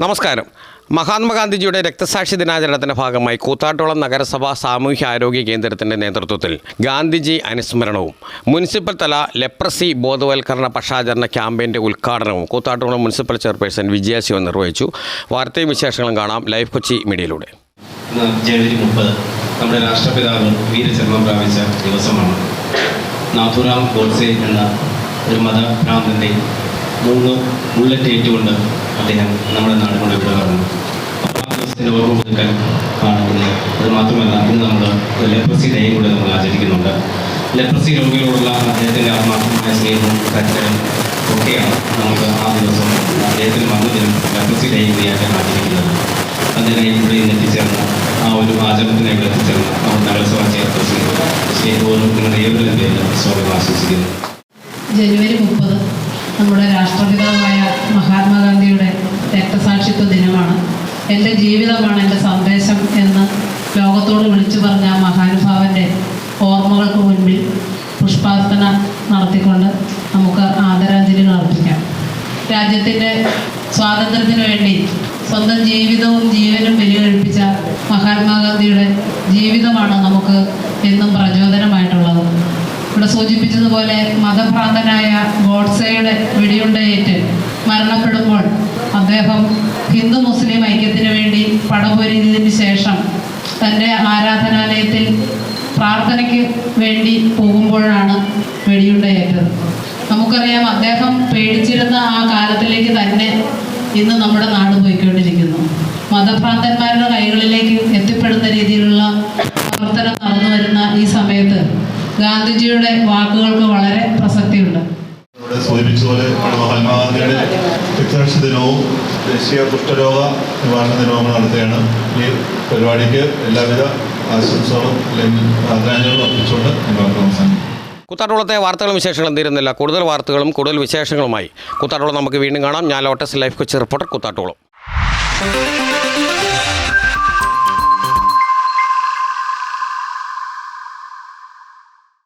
നമസ്കാരം. മഹാത്മാഗാന്ധിജിയുടെ രക്തസാക്ഷി ദിനാചരണത്തിന്റെ ഭാഗമായി കൂത്താട്ടോളം നഗരസഭ സാമൂഹ്യ ആരോഗ്യ കേന്ദ്രത്തിന്റെ നേതൃത്വത്തിൽ ഗാന്ധിജി അനുസ്മരണവും മുനിസിപ്പൽ തല ലെപ്രസി ബോധവൽക്കരണ പക്ഷാചരണ ക്യാമ്പയിന്റെ ഉദ്ഘാടനവും കൂത്താട്ടോളം മുനിസിപ്പൽ ചെയർപേഴ്സൺ വിജയശിവൻ നിർവഹിച്ചു. വാർത്തയും വിശേഷങ്ങളും കാണാം ലൈവ് കൊച്ചി മീഡിയയിലൂടെ. നമ്മുടെ രാഷ്ട്രപിതാവ് വീരചരണം പ്രാപിച്ച ദിവസമാണ്. നാഥുറാം ഗോഡ്സെ എന്ന ഒരു മതഭ്രാന്തന്റെ മൂന്ന് ബുള്ളറ്റ് ഏറ്റുകൊണ്ട് അദ്ദേഹം നമ്മുടെ നാട് കൊണ്ട് വിടാറുണ്ട് ആ ഓർമ്മ പുതുക്കാൻ ആണ് അത് മാത്രമല്ല ഇന്ന് നമ്മൾ ലെപ്രസി ഡേയും കൂടെ നമ്മൾ ആചരിക്കുന്നുണ്ട്. ലെപ്രസി രോഗികളോടുള്ള അദ്ദേഹത്തിന്റെ ആത്മാർത്ഥമായ സ്നേഹവും കരുതലും ഒക്കെയാണ് നമുക്ക് ആ ദിവസം അദ്ദേഹത്തിന് വന്നതിനും ലെപ്രസി ഡേ കൂടിയായിട്ട് ആചരിക്കുന്നത്. അതിനായി ഇവിടെ ഇന്ന് ആ ഒരു ആചരണത്തിനായി ഇവിടെ എത്തിച്ചേർന്ന അവർ നഗരസഭാ ചെയർപേഴ്സൺ സ്നേഹപൂർവം നിങ്ങളുടെ ഏവരുടെ സ്വാഗതം ആശംസിക്കുന്നു. ജനുവരി മുപ്പത് നമ്മുടെ രാഷ്ട്രപിതാവായ മഹാത്മാഗാന്ധിയുടെ രക്തസാക്ഷിത്വ ദിനമാണ്. എന്റെ ജീവിതമാണ് എന്റെ സന്ദേശം എന്ന് ലോകത്തോട് വിളിച്ചു പറഞ്ഞ മഹാനുഭാവന്റെ ഓർമ്മകൾക്ക് മുൻപിൽ പുഷ്പാർച്ചന നടത്തിക്കൊണ്ട് നമുക്ക് ആദരാഞ്ജലികൾ അർപ്പിക്കാം. രാജ്യത്തിന്റെ സ്വാതന്ത്ര്യത്തിന് വേണ്ടി സ്വന്തം ജീവിതവും ജീവനും ബലികഴിപ്പിച്ച മഹാത്മാഗാന്ധിയുടെ ജീവിതമാണ് നമുക്ക് എന്നും ഇവിടെ സൂചിപ്പിച്ചതുപോലെ മതഭ്രാന്തനായ ഗോഡ്സയുടെ വെടിയുണ്ടയേറ്റ് മരണപ്പെടുമ്പോൾ അദ്ദേഹം ഹിന്ദു മുസ്ലിം ഐക്യത്തിന് വേണ്ടി പടപൊരിഞ്ഞതിന് ശേഷം തന്റെ ആരാധനാലയത്തിൽ പ്രാർത്ഥനയ്ക്ക് വേണ്ടി പോകുമ്പോഴാണ് വെടിയുണ്ടയേറ്റത്. നമുക്കറിയാം അദ്ദേഹം പേടിച്ചിരുന്ന ആ കാലത്തിലേക്ക് തന്നെ ഇന്ന് നമ്മുടെ നാട് പോയിക്കൊണ്ടിരിക്കുന്നു. മതഭ്രാന്തന്മാരുടെ കൈകളിലേക്ക് എത്തിപ്പെടുന്ന രീതിയിലുള്ള പ്രവർത്തനം നടന്നു വരുന്ന ഈ സമയത്ത് ഗാന്ധിജിയുടെ വാക്കുകൾക്ക് വളരെ പ്രസക്തിയുണ്ട്. സൂചിപ്പിച്ചതുപോലെ മഹാത്മാഗാന്ധിയുടെ രക്തസാക്ഷി ദിനവും ദേശീയ കുഷ്ഠരോഗ നിവാരണ ദിനവും നടത്തുകയാണ്. ഈ പരിപാടിക്ക് എല്ലാവിധ ആശംസകളും അല്ലെങ്കിൽ ആദരാഞ്ജലികളും അർപ്പിച്ചുകൊണ്ട് ഞങ്ങൾ അവസാനിക്കും കൂത്താട്ടോളത്തെ വാർത്തകളും വിശേഷങ്ങളും തീരുന്നില്ല. കൂടുതൽ വാർത്തകളും കൂടുതൽ വിശേഷങ്ങളുമായി കുത്താട്ടുളം നമുക്ക് വീണ്ടും കാണാം. ഞാൻ Lotus Life Kochi reporter Koothattukulam